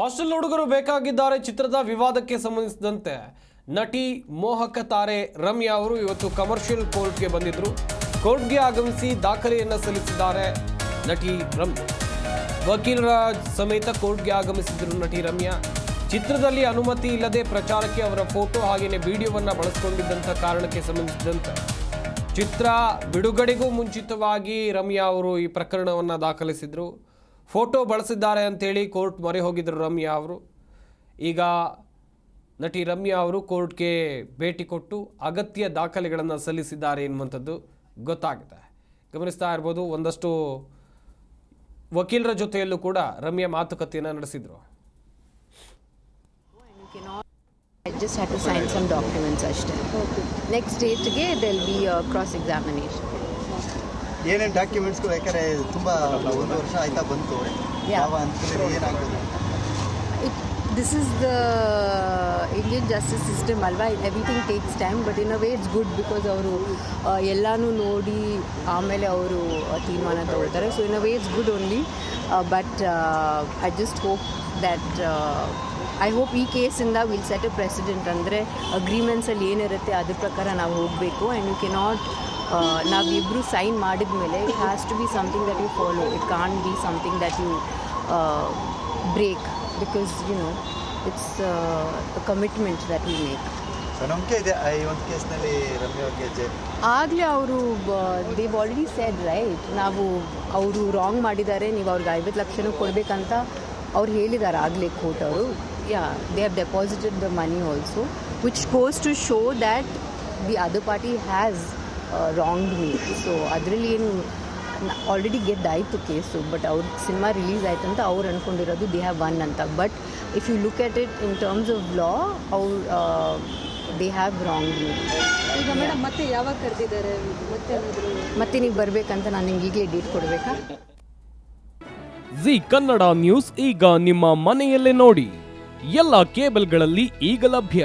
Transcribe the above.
Hostel ಹುಡುಗರು ಬೇಕಾಗಿದ್ದಾರೆ ಚಿತ್ರದ ವಿವಾದಕ್ಕೆ ಸಂಬಂಧಿಸಿದಂತೆ ನಟಿ ಮೋಹಕ ತಾರೆ ರಮ್ಯಾ ಅವರು ಇವತ್ತು ಕಮರ್ಷಿಯಲ್ ಕೋರ್ಟ್ಗೆ ಬಂದಿದ್ದರು ಕೋರ್ಟ್ಗೆ ಆಗಮಿಸಿ ದಾಖಲೆಯನ್ನು ಸಲ್ಲಿಸಿದ್ದಾರೆ ನಟಿ ರಮ್ಯಾ. ವಕೀಲರ ಸಮೇತ ಕೋರ್ಟ್ಗೆ ಆಗಮಿಸಿದ್ರು ನಟಿ ರಮ್ಯಾ. ಚಿತ್ರದಲ್ಲಿ ಅನುಮತಿ ಇಲ್ಲದೆ ಪ್ರಚಾರಕ್ಕೆ ಅವರ ಫೋಟೋ ಹಾಗೆಯೇ ವಿಡಿಯೋವನ್ನು ಬಳಸಿಕೊಂಡಿದ್ದಂಥ ಕಾರಣಕ್ಕೆ ಸಂಬಂಧಿಸಿದಂತೆ. ಚಿತ್ರ ಬಿಡುಗಡೆಗೂ ಮುಂಚಿತವಾಗಿ ರಮ್ಯಾ ಅವರು ಈ ಪ್ರಕರಣವನ್ನು ದಾಖಲಿಸಿದ್ರು. ಫೋಟೋ ಬಳಸಿದ್ದಾರೆ ಅಂತೇಳಿ ಕೋರ್ಟ್ ಮೊರೆ ಹೋಗಿದ್ದರು ರಮ್ಯಾ ಅವರು. ಈಗ ನಟಿ ರಮ್ಯಾ ಅವರು ಕೋರ್ಟ್ಗೆ ಭೇಟಿ ಕೊಟ್ಟು ಅಗತ್ಯ ದಾಖಲೆಗಳನ್ನು ಸಲ್ಲಿಸಿದ್ದಾರೆ ಎನ್ನುವಂಥದ್ದು ಗೊತ್ತಾಗಿದೆ ಗಮನಿಸ್ತಾ ಇರ್ಬೋದು, ಒಂದಷ್ಟು ವಕೀಲರ ಜೊತೆಯಲ್ಲೂ ಕೂಡ ರಮ್ಯಾ ಮಾತುಕತೆಯನ್ನು ನಡೆಸಿದ್ರು. I just ಏನೇನು ಡಾಕ್ಯುಮೆಂಟ್ಸ್ಗಳು ಯಾಕಂದರೆ ತುಂಬ ಒಂದು ವರ್ಷ ಆಯ್ತಾ ಬಂತು. ಯಾವ ಹಂತದಲ್ಲಿ ಏನಾಗ್ಬೋದು? It this is the Indian justice system ಅಲ್ವಾ? Everything takes time but in a way it's good because ಅವರು ಎಲ್ಲನೂ ನೋಡಿ ಆಮೇಲೆ ಅವರು ತೀರ್ಮಾನ ತಗೊಳ್ತಾರೆ. So in a way it's good only but I just hope that I hope ಈ ಕೇಸಿಂದ ವಿಲ್ ಸೆಟ್ ಅ ಪ್ರೆಸಿಡೆಂಟ್ ಅಂದರೆ ಅಗ್ರಿಮೆಂಟ್ಸಲ್ಲಿ ಏನಿರುತ್ತೆ ಅದ್ರ ಪ್ರಕಾರ ನಾವು ಹೋಗಬೇಕು. ಆ್ಯಂಡ್ ಯು ಕೆನಾಟ್ ನಾವಿಬ್ಬರು ಸೈನ್ ಮಾಡಿದ ಮೇಲೆ it has to be something that you follow it can be something that you break because you know it's commitment that you make ಆಗಲೇ ಅವರು ದೇವ್ ಆಲ್ರೆಡಿ ಸೆಡ್ ರೈಟ್ ನಾವು ಅವರು ರಾಂಗ್ ಮಾಡಿದ್ದಾರೆ ನೀವು ಅವ್ರಿಗೆ ಐವತ್ತು ಲಕ್ಷನೂ ಕೊಡಬೇಕಂತ ಅವ್ರು ಹೇಳಿದ್ದಾರೆ ಆಗಲೇ ಕೋರ್ಟ್ ಅವರು. Yeah they have deposited the money also which goes to show that the other party has wrong me so ಅದರಲ್ಲಿ ಏನು ಆಲ್ರೆಡಿ ಗೆದ್ದಾಯಿತು ಕೇಸು ಬಟ್ ಅವ್ರ ಸಿನಿಮಾ ರಿಲೀಸ್ ಆಯ್ತು ಅಂತ ಅವ್ರು ಅಂದ್ಕೊಂಡಿರೋದು ದೇ ಹ್ಯಾವ್ ಒನ್ ಅಂತ. But if you look at it in terms of law ಅವ್ರು ದೇ ಹ್ಯಾವ್ ರಾಂಗ್ ಮೀ ಈಗ ಮೇಡಮ್ ಮತ್ತೆ ಯಾವಾಗ ಕರೆದಿದ್ದಾರೆ? ಮತ್ತೆ ಮತ್ತೆ ನೀವು ಬರಬೇಕಂತ ನಾನು ನಿಮ್ಗೆ ಈಗಲೇ ಡೇಟ್ ಕೊಡಬೇಕಾ? ಜಿ ಕನ್ನಡ ನ್ಯೂಸ್ ಈಗ ನಿಮ್ಮ ಮನೆಯಲ್ಲೇ ನೋಡಿ. ಎಲ್ಲ ಕೇಬಲ್ಗಳಲ್ಲಿ ಈಗ ಲಭ್ಯ.